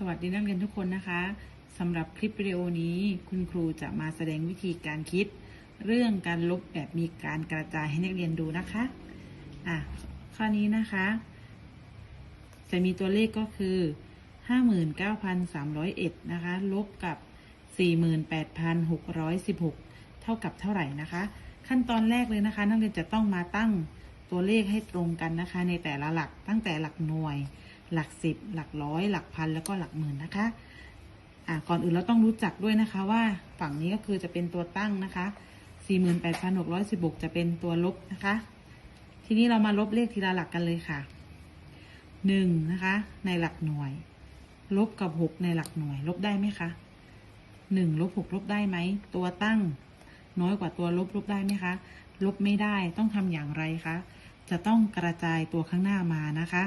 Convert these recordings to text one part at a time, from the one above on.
สวัสดีนักเรียนทุกคนนะคะสำหรับคลิปวิดีโอนี้คุณครูจะมาแสดงวิธีการคิด เรื่องการลบแบบมีการกระจายให้นักเรียนดูนะคะอะข้อนี้นะคะ จะมีตัวเลขก็คือ 59,301 นะคะ ลบกับ 48,616 เท่ากับเท่าไหร่นะคะ ขั้นตอนแรกเลยนะคะ นักเรียนจะต้องมาตั้งตัวเลขให้ตรงกันนะคะ ในแต่ละหลักตั้งแต่หลักหน่วย หลักสิบหลักร้อย หลักพัน แล้วก็หลักหมื่นนะคะอ่าก่อนอื่นเราต้องรู้จักด้วยนะคะว่าฝั่งนี้ก็คือจะเป็นตัวตั้งนะคะ48,616จะเป็นตัวลบนะคะ ทีนี้เรามาลบเลขทีละหลักกันเลยค่ะ1นะคะ ในหลักหน่วย ลบกับ 6 ในหลักหน่วย ลบได้ไหมคะ1ลบ6ลบได้ไหม ตัวตั้ง น้อยกว่าตัวลบลบได้ไหมคะ ลบไม่ได้ต้องทำอย่างไรคะ จะต้องกระจายตัวข้างหน้ามานะคะ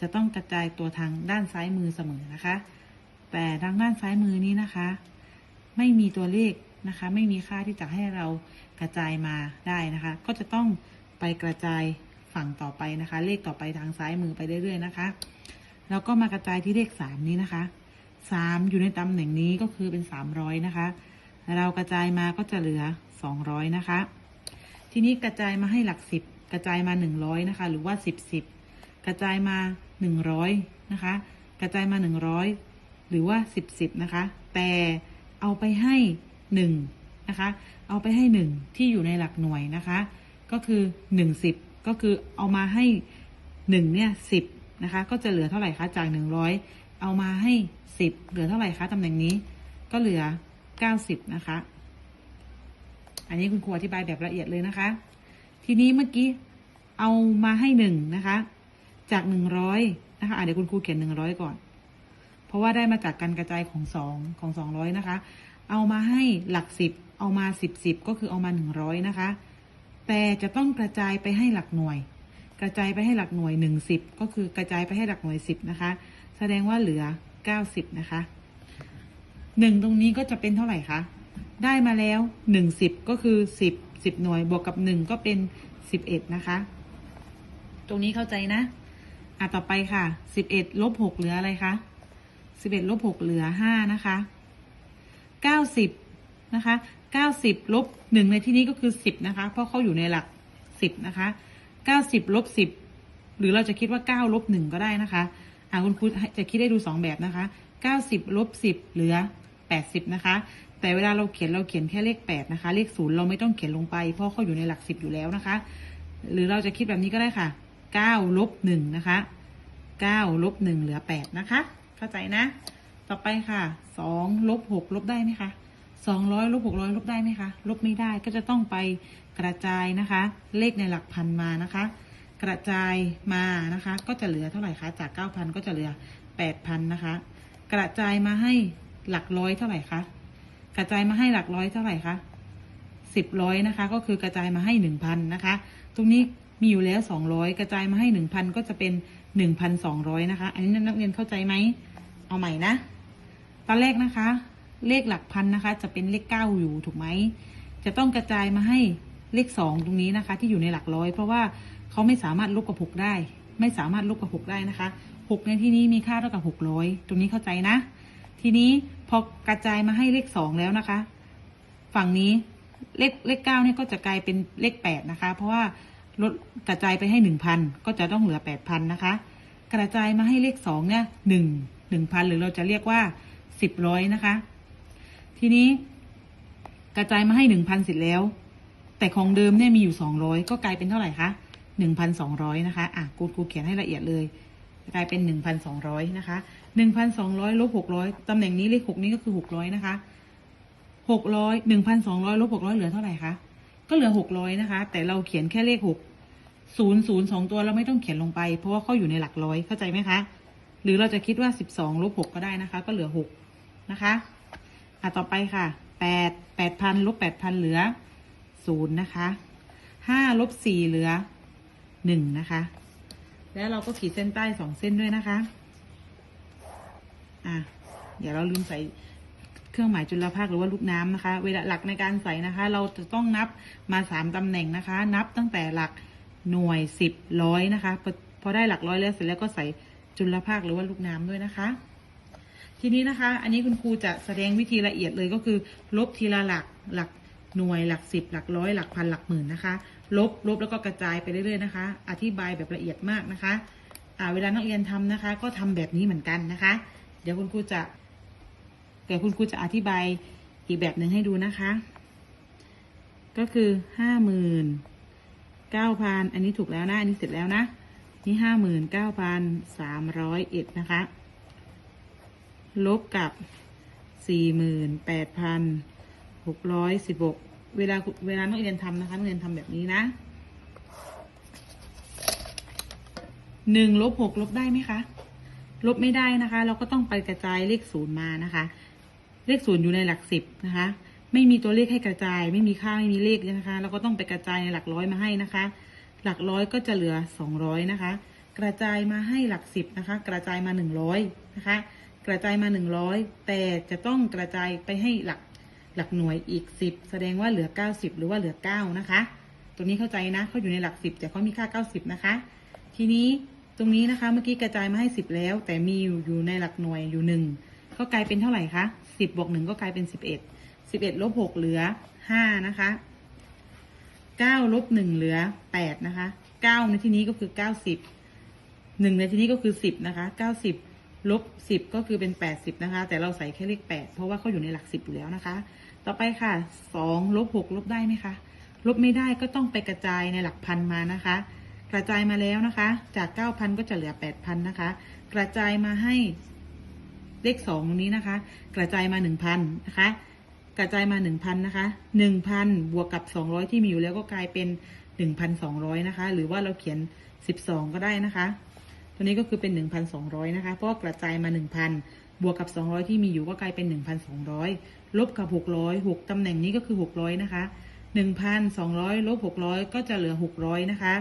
จะต้องกระจายตัวทางด้านซ้ายมือเสมอนะคะ แต่ทางด้านซ้ายมือนี้นะคะ ไม่มีตัวเลขนะคะ ไม่มีค่าที่จะให้เรากระจายมาได้นะคะ ก็จะต้องไปกระจายฝั่งต่อไปนะคะ เลขต่อไปทางซ้ายมือไปเรื่อยๆนะคะ แล้วก็มากระจายที่เลขสามนี้นะคะสามอยู่ในตำแหน่งนี้ก็คือเป็นสามร้อยนะคะ เรากระจายมาก็จะเหลือสองร้อยนะคะ ทีนี้กระจายมาให้หลักสิบกระจายมาหนึ่งร้อยนะคะ หรือว่าสิบสิบ กระจายมาหนึ่งร้อยนะคะ กระจายมาหนึ่งร้อยหรือว่าสิบสิบนะคะ แต่เอาไปให้หนึ่งนะคะ เอาไปให้หนึ่งที่อยู่ในหลักหน่วยนะคะ ก็คือหนึ่งสิบก็คือเอามาให้หนึ่งเนี่ยสิบนะคะ ก็จะเหลือเท่าไหร่คะจากหนึ่งร้อยเอามาให้สิบเหลือเท่าไหร่คะตำแหน่งนี้ ก็เหลือเก้าสิบนะคะ อันนี้คุณครูอธิบายแบบละเอียดเลยนะคะ ทีนี้เมื่อกี้เอามาให้หนึ่งนะคะ จากหนึ่งร้อยนะคะอะเดี๋ยวคุณครูเขียนหนึ่งร้อยก่อน เพราะว่าได้มาจากการกระจายของสองของสองร้อยนะคะ เอามาให้หลักสิบเอามาสิบสิบก็คือเอามาหนึ่งร้อยนะคะ แต่จะต้องกระจายไปให้หลักหน่วย กระจายไปให้หลักหน่วยหนึ่งสิบก็คือกระจายไปให้หลักหน่วยสิบนะคะ แสดงว่าเหลือเก้าสิบนะคะหนึ่งตรงนี้ก็จะเป็นเท่าไหร่คะได้มาแล้วหนึ่งสิบก็คือสิบสิบหน่วยบวกกับหนึ่งก็เป็นสิบเอ็ดนะคะ ตรงนี้เข้าใจนะะต่อไปค่ะสิบเอ็ดลบหกเหลืออะไรคะสิบเอ็ดลบหกเหลือห้านะคะเก้าสิบนะคะเก้าสิบลบหนึ่งในที่นี้ก็คือสิบนะคะ เพราะเขาอยู่ในหลักสิบนะคะเก้าสิบลบสิบหรือเราจะคิดว่าเก้าลบหนึ่งก็ได้นะคะอะคุณครูจะคิดได้ดูสองแบบนะคะเก้าสิบลบสิบเหลือแปดสิบนะคะแต่เวลาเราเขียนเราเขียนแค่เลขแปดนะคะ เลขศูนย์เราไม่ต้องเขียนลงไป เพราะเขาอยู่ในหลักสิบอยู่แล้วนะคะ หรือเราจะคิดแบบนี้ก็ได้ค่ะ เก้าลบหนึ่งนะคะเก้าลบหนึ่งเหลือแปดนะคะ เข้าใจนะ ต่อไปค่ะสองลบหกลบได้ไหมคะสองร้อยลบหกร้อยลบได้ไหมคะ ลบไม่ได้ก็จะต้องไปกระจายนะคะ เลขในหลักพันมานะคะ กระจายมานะคะ ก็จะเหลือเท่าไหร่คะ จากเก้าพันก็จะเหลือแปดพันนะคะ กระจายมาให้หลักร้อยเท่าไหร่คะ กระจายมาให้หลักร้อยเท่าไหร่คะสิบร้อยนะคะ ก็คือกระจายมาให้หนึ่งพันนะคะ ตรงนี้ มีอยู่แล้วสองร้อยกระจายมาให้หนึ่งพันก็จะเป็นหนึ่งพันสองร้อยนะคะ อันนี้นักเรียนเข้าใจไหม เอาใหม่นะ ตอนแรกนะคะ เลขหลักพันนะคะ จะเป็นเลขเก้าอยู่ถูกไหม จะต้องกระจายมาให้เลขสองตรงนี้นะคะ ที่อยู่ในหลักร้อย เพราะว่าเขาไม่สามารถลบกับหกได้ ไม่สามารถลบกับหกได้นะคะหกในที่นี้มีค่าเท่ากับหกร้อยตรงนี้เข้าใจนะ ทีนี้พอกระจายมาให้เลขสองแล้วนะคะ ฝั่งนี้เลขเลขเก้าเนี่ยก็จะกลายเป็นเลขแปดนะคะ เพราะว่า ลดกระจายไปให้หนึ่งพันก็จะต้องเหลือแปดพันนะคะ กระจายมาให้เลขสองเนี่ยหนึ่งหนึ่งพันหรือเราจะเรียกว่าสิบร้อยนะคะ ทีนี้ กระจายมาให้หนึ่งพันเสร็จแล้ว แต่ของเดิมเนี่ยมีอยู่สองร้อยก็กลายเป็นเท่าไหร่คะหนึ่งพันสองร้อยนะคะอะกูครูเขียนให้ละเอียดเลย กลายเป็นหนึ่งพันสองร้อยนะคะหนึ่งพันสองร้อยลบหกร้อยตำแหน่งนี้เลขหกนี้ก็คือหกร้อยนะคะหกร้อยหนึ่งพันสองร้อยลบหกร้อยเหลือเท่าไหร่คะ ก็เหลือหกร้อยนะคะ แต่เราเขียนแค่เลขหกศูนย์ศูนย์สองตัวเราไม่ต้องเขียนลงไป เพราะว่าเขาอยู่ในหลักร้อยเข้าใจไหมคะ หรือเราจะคิดว่าสิบสองลบหกก็ได้นะคะ ก็เหลือหกนะคะอะต่อไปค่ะแปดแปดพันลบแปดพันเหลือศูนย์นะคะห้าลบสี่เหลือหนึ่งนะคะ แล้วเราก็ขีดเส้นใต้สองเส้นด้วยนะคะ อะ เดี๋ยวเราลืมใส่ เครื่องหมายจุลภาคหรือว่าลูกน้ำนะคะ เวลาหลักในการใส่นะคะ เราจะต้องนับมาสามตำแหน่งนะคะ นับตั้งแต่หลักหน่วยสิบร้อยนะคะพอพอได้หลักร้อยแล้วเสร็จแล้วก็ใส่จุลภาคหรือว่าลูกน้ำด้วยนะคะ ทีนี้นะคะ อันนี้คุณครูจะแสดงวิธีละเอียดเลยก็คือ ลบทีละหลักหลักหน่วยหลักสิบหลักร้อยหลักพันหลักหมื่นนะคะ ลบลบแล้วก็กระจายไปเรื่อยๆนะคะ อธิบายแบบละเอียดมากนะคะอ่าเวลานักเรียนทำนะคะ ก็ทำแบบนี้เหมือนกันนะคะ เดี๋ยวคุณครูจะ เดี๋ยวคุณครูจะอธิบายอีกแบบหนึ่งให้ดูนะคะ ก็คือห้าหมื่นเก้าพันอันนี้ถูกแล้วนะ อันนี้เสร็จแล้วนะ นี่ห้าหมื่นเก้าพันสามร้อยเอ็ดนะคะ ลบกับสี่หมื่นแปดพันหกร้อยสิบหกเวลาเวลานักเรียนทำนะคะนักเรียนทำแบบนี้นะหนึ่งลบหกลบได้ไหมคะ ลบไม่ได้นะคะ เราก็ต้องไปกระจายเลขศูนย์มานะคะ เลขศูนย์อยู่ในหลักสิบนะคะ ไม่มีตัวเลขให้กระจาย ไม่มีค่าไม่มีเลขนะคะเราก็ต้องไปกระจายในหลักร้อยมาให้นะคะ หลักร้อยก็จะเหลือสองร้อยนะคะ กระจายมาให้หลักสิบนะคะ กระจายมาหนึ่งร้อยนะคะ กระจายมาหนึ่งร้อยแต่จะต้องกระจายไปให้หลักหลักหน่วยอีกสิบแสดงว่าเหลือเก้าสิบหรือว่าเหลือเก้านะคะตรงนี้เข้าใจนะเขาอยู่ในหลักสิบแต่เขามีค่าเก้าสิบนะคะ ทีนี้ตรงนี้นะคะเมื่อกี้กระจายมาให้สิบแล้ว แต่มีอยู่ในหลักหน่วยอยู่หนึ่ง ก็กลายเป็นเท่าไหร่คะสิบบวกหนึ่งก็กลายเป็นสิบเอ็ดสิบเอ็ดลบหกเหลือห้านะคะเก้าลบหนึ่งเหลือแปดนะคะเก้าในที่นี้ก็คือเก้าสิบหนึ่งในที่นี้ก็คือสิบนะคะเก้าสิบลบสิบก็คือเป็นแปดสิบนะคะ แต่เราใส่แค่เลขแปดเพราะว่าเขาอยู่ในหลักสิบอยู่แล้วนะคะ ต่อไปค่ะสองลบหกลบได้ไหมคะลบไม่ได้ก็ต้องไปกระจายในหลักพันมานะคะ กระจายมาแล้วนะคะ จากเก้าพันก็จะเหลือแปดพันนะคะ กระจายมาให้ เลขสองตรงนี้นะคะ กระจายมาหนึ่งพันนะคะ กระจายมาหนึ่งพันนะคะหนึ่งพันบวกกับสองร้อยที่มีอยู่แล้วก็กลายเป็นหนึ่งพันสองร้อยนะคะ หรือว่าเราเขียนสิบสองก็ได้นะคะ ตัวนี้ก็คือเป็นหนึ่งพันสองร้อยนะคะ เพราะกระจายมาหนึ่งพันบวกกับสองร้อยที่มีอยู่ก็กลายเป็นหนึ่งพันสองร้อยลบกับหกร้อยหกตำแหน่งนี้ก็คือหกร้อยนะคะหนึ่งพันสองร้อยลบหกร้อยก็จะเหลือหกร้อยนะคะ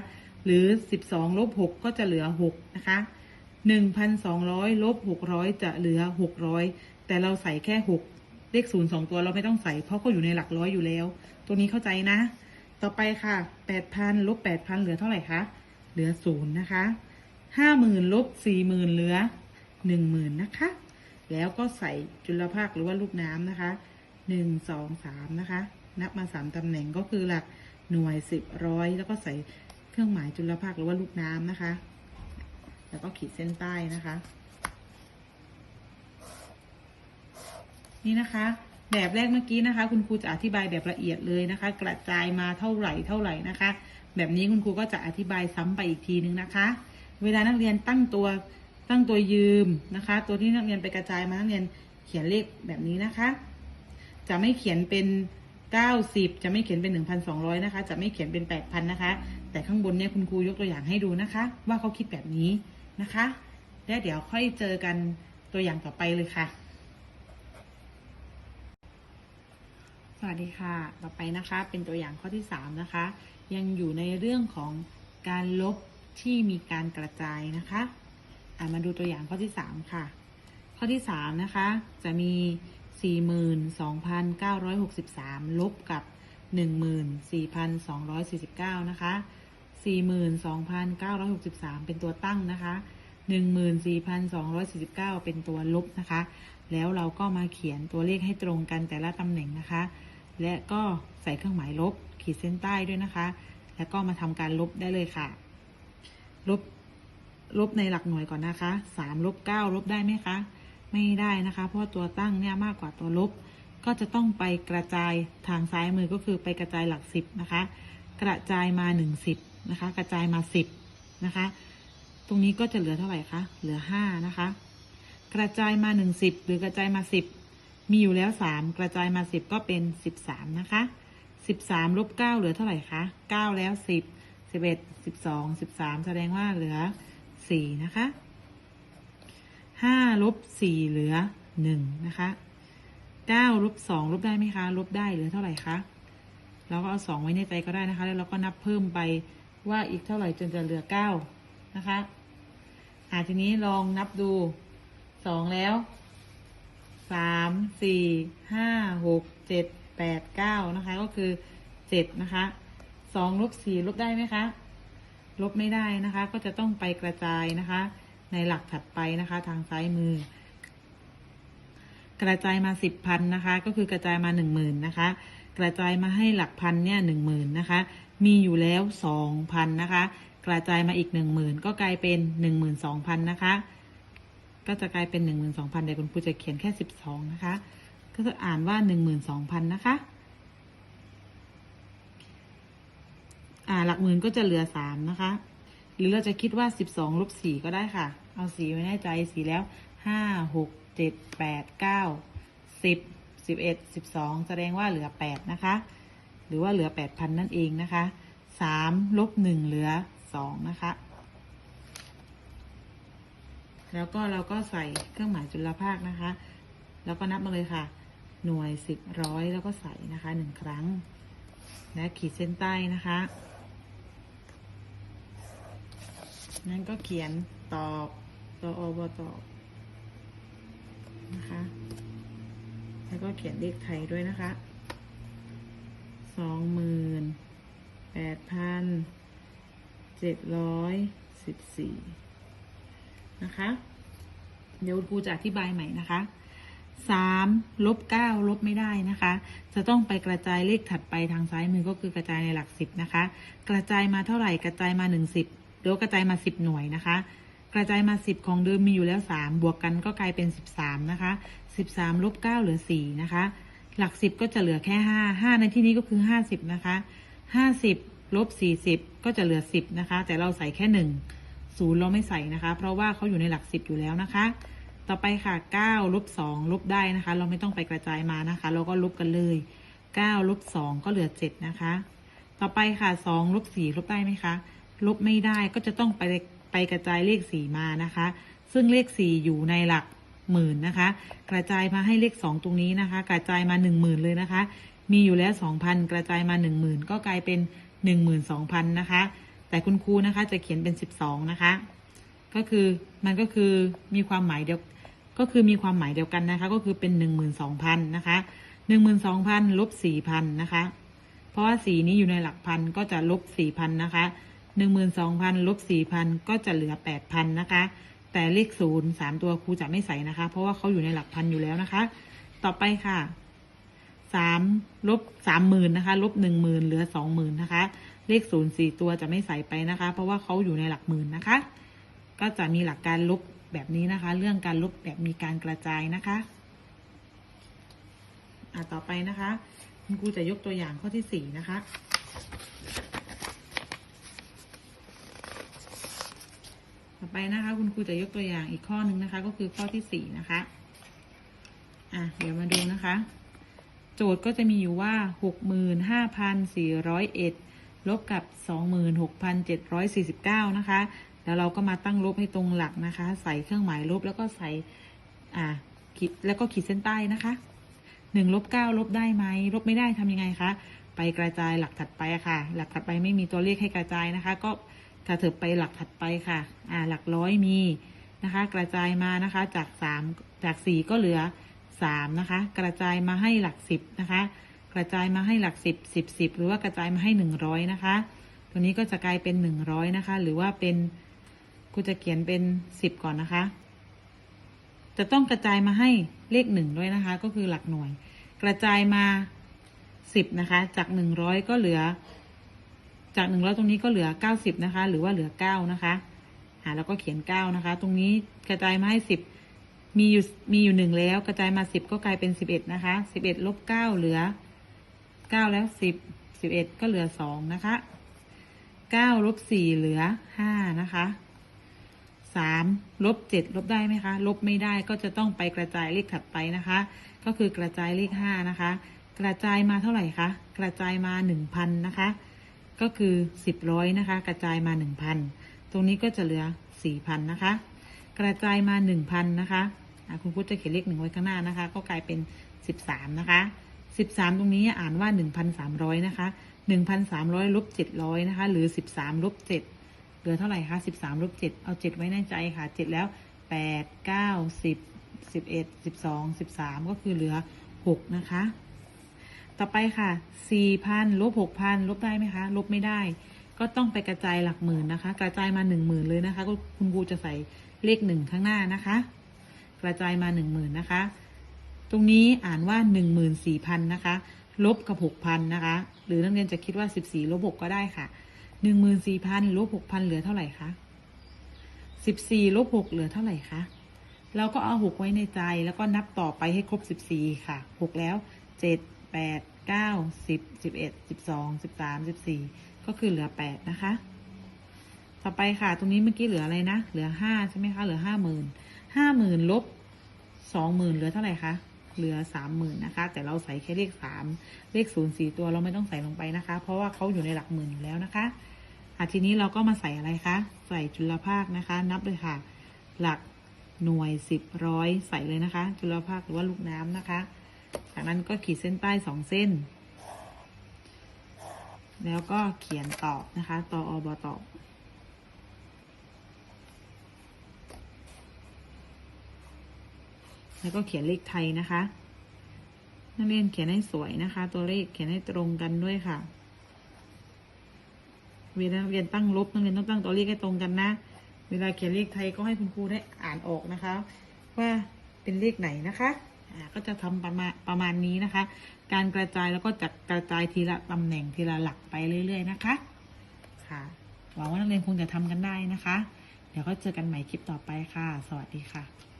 หรือสิบสองลบหกก็จะเหลือหกนะคะ หนึ่งพันสองร้อยลบหกร้อยจะเหลือหกร้อยแต่เราใส่แค่หกเลขศูนย์สองตัวเราไม่ต้องใส่ เพราะก็อยู่ในหลักร้อยอยู่แล้ว ตัวนี้เข้าใจนะ ต่อไปค่ะแปดพันลบแปดพันเหลือเท่าไหร่คะ เหลือศูนย์นะคะห้าหมื่นลบสี่หมื่นเหลือหนึ่งหมื่นนะคะ แล้วก็ใส่จุลภาคหรือว่าลูกน้ำนะคะหนึ่งสองสามนะคะ นับมาสามตำแหน่งก็คือหลักหน่วยสิบร้อย แล้วก็ใส่เครื่องหมายจุลภาคหรือว่าลูกน้ำนะคะ แล้วก็ขีดเส้นใต้นะคะ นี่นะคะแบบแรกเมื่อกี้นะคะ คุณครูจะอธิบายแบบละเอียดเลยนะคะ กระจายมาเท่าไหร่เท่าไหร่นะคะ แบบนี้คุณครูก็จะอธิบายซ้ำไปอีกทีนึงนะคะ เวลานักเรียนตั้งตัวตั้งตัวยืมนะคะ ตัวที่นักเรียนไปกระจายมานักเรียนเขียนเลขแบบนี้นะคะ จะไม่เขียนเป็นเก้าสิบจะไม่เขียนเป็นหนึ่งพันสองร้อยนะคะ จะไม่เขียนเป็นแปดพันนะคะ แต่ข้างบนเนี่ยคุณครูยกตัวอย่างให้ดูนะคะ ว่าเขาคิดแบบนี้ นะคะแล้วเดี๋ยวค่อยเจอกันตัวอย่างต่อไปเลยค่ะ สวัสดีค่ะ ต่อไปนะคะเป็นตัวอย่างข้อที่สามนะคะ ยังอยู่ในเรื่องของการลบที่มีการกระจายนะคะะมาดูตัวอย่างข้อที่สามค่ะ ข้อที่สามนะคะ จะมี 42,963 ลบกับ 14,249 นะคะ 42,963 เป็นตัวตั้งนะคะ 14,249 เป็นตัวลบนะคะ แล้วเราก็มาเขียนตัวเลขให้ตรงกันแต่ละตำแหน่งนะคะ และก็ใส่เครื่องหมายลบ ขีดเส้นใต้ด้วยนะคะ แล้วก็มาทำการลบได้เลยค่ะ ลบ ลบในหลักหน่วยก่อนนะคะสามลบเก้าลบได้ไหมคะ ไม่ได้นะคะ เพราะว่าตัวตั้งเนี่ยมากกว่าตัวลบ ก็จะต้องไปกระจายทางซ้ายมือก็คือไปกระจายหลักสิบนะคะ กระจายมาหนึ่งสิบนะคะ กระจายมาสิบนะคะ รงนี้ก็จะเหลือเท่าไหร่คะ เหลือห้านะคะ กระจายมาหนึ่งสิบหรือกระจายมาสิบมีอยู่แล้วสามกระจายมาสิบก็เป็นสิบสามนะคะสิบสามลบเก้าเหลือเท่าไหร่คะเก้าแล้วสิบสิบเอ็ดสิบสองสิบสามแสดงว่าเหลือสี่นะคะห้าลบสี่เหลือหนึ่งนะคะเก้าลบสองลบได้ไหมคะ ลบได้เหลือเท่าไหร่คะเราก็เอาสองไว้ในใจก็ได้นะคะ แล้วเราก็นับเพิ่มไปว่าอีกเท่าไหร่จนจะเหลือเก้านะคะ อ่าทีนี้ลองนับดูสองแล้วสามสี่ห้าหกเจ็ดแปดเก้านะคะ ก็คือเจ็ดนะคะสองลบสี่ลบได้ไหมคะลบไม่ได้นะคะ ก็จะต้องไปกระจายนะคะ ในหลักถัดไปนะคะ ทางซ้ายมือ กระจายมาสิบพันนะคะ ก็คือกระจายมาหนึ่งหมื่นนะคะ กระจายมาให้หลักพันเนี่ยหนึ่งหมื่นนะคะ มีอยู่แล้วสองพันนะคะ กระจายมาอีกหนึ่งหมื่นก็กลายเป็นหนึ่งหมื่นสองพันนะคะ ก็จะกลายเป็นหนึ่งหมื่นสองพันแต่คุณครูจะเขียนแค่สิบสองนะคะ ก็จะอ่านว่าหนึ่งหมื่นสองพันนะคะอ่าหลักหมื่นก็จะเหลือสามนะคะ หรือเราจะคิดว่าสิบสองลบสี่ก็ได้ค่ะ เอาสีไว้ในใจสีแล้วห้าหกเจ็ดแปดเก้าสิบสิบเอ็ดสิบสองแสดงว่าเหลือแปดนะคะ หรือว่าเหลือแปดพันนั่นเองนะคะสามลบหนึ่งเหลือ สองนะคะ แล้วก็เราก็ใส่เครื่องหมายจุลภาคนะคะ แล้วก็นับมาเลยค่ะ หน่วยสิบร้อยแล้วก็ใส่นะคะหนึ่งครั้ง และขีดเส้นใต้นะคะนั้นก็เขียนตอบตอบตอบนะคะ แล้วก็เขียนเลขไทยด้วยนะคะ สองหมื่นแปดพัน เจ็ดร้อยสิบสี่นะคะ เดี๋ยวครูจะอธิบายใหม่นะคะสามลบเก้าลบไม่ได้นะคะ จะต้องไปกระจายเลขถัดไปทางซ้ายมือก็คือกระจายในหลักสิบนะคะ กระจายมาเท่าไหร่กระจายมาหนึ่งสิบหรือกระจายมาสิบหน่วยนะคะ กระจายมาสิบของเดิมมีอยู่แล้วสามบวกกันก็กลายเป็นสิบสามนะคะสิบสามลบเก้าเหลือสี่นะคะ หลักสิบก็จะเหลือแค่ห้าห้าในที่นี้ก็คือห้าสิบนะคะห้าสิบ ลบสี่สิบก็จะเหลือสิบนะคะ แต่เราใส่แค่หนึ่งศูนย์เราไม่ใส่นะคะ เพราะว่าเขาอยู่ในหลักสิบอยู่แล้วนะคะ ต่อไปค่ะเก้าลบสองลบได้นะคะ เราไม่ต้องไปกระจายมานะคะ เราก็ลบกันเลยเก้าลบสองก็เหลือเจ็ดนะคะ ต่อไปค่ะสองลบสี่ลบได้ไหมคะลบไม่ได้ก็จะต้องไปไปกระจายเลขสี่มานะคะ ซึ่งเลขสี่อยู่ในหลักหมื่นนะคะ กระจายมาให้เลขสองตรงนี้นะคะ กระจายมาหนึ่งหมื่นเลยนะคะ มีอยู่แล้วสองพันกระจายมาหนึ่งหมื่นก็กลายเป็นห หนึ่งหมื่นสองพันนะคะ แต่คุณครูนะคะจะเขียนเป็นสิบสองนะคะ ก็คือมันก็คือมีความหมายเดียวก็คือมีความหมายเดียวกันนะคะ ก็คือเป็นหนึ่งหมื่นสองพันนะคะหนึ่งหมื่นสองพันลบสี่พันนะคะ เพราะว่าสีนี้อยู่ในหลักพันก็จะลบสี่พันนะคะหนึ่งหมื่นสองพันลบสี่พันก็จะเหลือแปดพันนะคะ แต่เลขศูนย์สามตัวครูจะไม่ใส่นะคะ เพราะว่าเขาอยู่ในหลักพันอยู่แล้วนะคะ ต่อไปค่ะ สามลบสามหมื่นนะคะ ลบหนึ่งหมื่นเหลือสองหมื่นนะคะ เลขศูนย์สี่ตัวจะไม่ใส่ไปนะคะ เพราะว่าเขาอยู่ในหลักหมื่นนะคะ ก็จะมีหลักการลบแบบนี้นะคะ เรื่องการลบแบบมีการกระจายนะคะอะต่อไปนะคะคุณครูจะยกตัวอย่างข้อที่สี่นะคะต่อไปนะคะ คุณครูจะยกตัวอย่างอีกข้อหนึ่งนะคะ ก็คือข้อที่สี่นะคะ อะ เดี๋ยวมาดูนะคะ โจทย์ก็จะมีอยู่ว่าหกหมื่นห้าพันสี่ร้อยเอ็ดลบกับสองหมื่นหกพันเจ็ดร้อยสี่สิบเก้านะคะ แล้วเราก็มาตั้งลบให้ตรงหลักนะคะ ใส่เครื่องหมายลบแล้วก็ใส่อ่าขีดแล้วก็ขีดเส้นใต้นะคะหนึ่งลบเก้าลบได้ไหมลบไม่ได้ทำยังไงคะ ไปกระจายหลักถัดไปอะค่ะ หลักถัดไปไม่มีตัวเลขให้กระจายนะคะ ก็กระเถิบไปหลักถัดไปค่ะ อ่า หลักร้อยมีนะคะ กระจายมานะคะ จากสามจากสี่ก็เหลือ สามนะคะ กระจายมาให้หลักสิบนะคะ กระจายมาให้หลักสิบสิบสิบหรือว่ากระจายมาให้หนึ่งร้อยนะคะ ตัวนี้ก็จะกลายเป็นหนึ่งร้อยนะคะ หรือว่าเป็นกูจะเขียนเป็นสิบก่อนนะคะ จะต้องกระจายมาให้เลขหนึ่งด้วยนะคะ ก็คือหลักหน่วย กระจายมาสิบนะคะ จากหนึ่งร้อยก็เหลือ จากหนึ่งร้อยตรงนี้ก็เหลือเก้าสิบนะคะ หรือว่าเหลือเก้านะคะ หาแล้วก็เขียนเก้านะคะ ตรงนี้กระจายมาให้สิบ มีอยู่มีอยู่หนึ่งแล้วกระจายมาสิบก็กลายเป็นสิบเอ็ดนะคะสิบเอ็ดลบเก้าเหลือเก้าแล้วสิบสิบเอ็ดก็เหลือสองนะคะเก้าลบสี่เหลือห้านะคะสามลบเจ็ดลบได้ไหมคะ ลบไม่ได้ก็จะต้องไปกระจายเลขถัดไปนะคะ ก็คือกระจายเลขห้านะคะ กระจายมาเท่าไหร่คะกระจายมาหนึ่งพันนะคะ ก็คือสิบร้อยนะคะ กระจายมาหนึ่งพันตรงนี้ก็จะเหลือสี่พันนะคะ กระจายมาหนึ่งพันนะคะ คุณครูจะเขียนเลขหนึ่งไว้ข้างหน้านะคะ ก็กลายเป็นสิบสามนะคะสิบสามตรงนี้อ่านว่าหนึ่งพันสามร้อยนะคะหนึ่งพันสามร้อยลบเจ็ดร้อยนะคะ หรือสิบสามลบเจ็ดเหลือเท่าไหร่คะสิบสามลบเจ็ดเอาเจ็ดไว้ในใจค่ะเจ็ดแล้วแปดเก้าสิบสิบเอ็ดสิบสองสิบสามก็คือเหลือหกนะคะ ต่อไปค่ะสี่พันลบหกพันลบได้ไหมคะ ลบไม่ได้ ก็ต้องไปกระจายหลักหมื่นนะคะ กระจายมาหนึ่งหมื่นเลยนะคะ ก็คุณครูจะใส่เลขหนึ่งข้างหน้านะคะ กระจายมาหนึ่งหมื่นนะคะ ตรงนี้อ่านว่าหนึ่งหมื่นสี่พันนะคะลบกับหกพันนะคะหรือนักเรียนจะคิดว่าสิบสี่ลบหกก็ได้ค่ะหนึ่งหมื่นสี่พันลบหกพันเหลือเท่าไหร่คะสิบสี่ลบหกเหลือเท่าไหร่คะเราก็เอาหกไว้ในใจแล้วก็นับต่อไปให้ครบสิบสี่ค่ะหกแล้วเจ็ดแปดเก้าสิบสิบเอ็ดสิบสองสิบสามสิบสี่ก็คือเหลือแปดนะคะ ต่อไปค่ะ ตรงนี้เมื่อกี้เหลืออะไรนะ เหลือห้าใช่ไหมคะ เหลือห้า ห้าหมื่นลบสองหมื่นเหลือเท่าไหร่คะ เหลือสามหมื่นนะคะ แต่เราใส่แค่เลขสามเลขศูนย์สี่ตัวเราไม่ต้องใส่ลงไปนะคะ เพราะว่าเขาอยู่ในหลักหมื่นอยู่แล้วนะคะอะทีนี้เราก็มาใส่อะไรคะ ใส่จุลภาคนะคะ นับเลยค่ะ หลักหน่วยสิบร้อยใส่เลยนะคะ จุลภาคหรือว่าลูกน้ำนะคะ จากนั้นก็ขีดเส้นใต้สองเส้น แล้วก็เขียนตอบนะคะ ตออบตอบ แล้วก็เขียนเลขไทยนะคะ นักเรียนเขียนให้สวยนะคะ ตัวเลขเขียนให้ตรงกันด้วยค่ะ เวลาเรียนตั้งลบนักเรียนต้องตั้งตัวเลขให้ตรงกันนะ เวลาเขียนเลขไทยก็ให้คุณครูได้อ่านออกนะคะ ว่าเป็นเลขไหนนะคะก็จะทำประมาณประมาณนี้นะคะ การกระจายแล้วก็จะกระจายทีละตำแหน่งทีละหลักไปเรื่อย ๆ นะคะ ค่ะ หวังว่านักเรียนคงจะทำกันได้นะคะ เดี๋ยวก็เจอกันใหม่คลิปต่อไปค่ะ สวัสดีค่ะ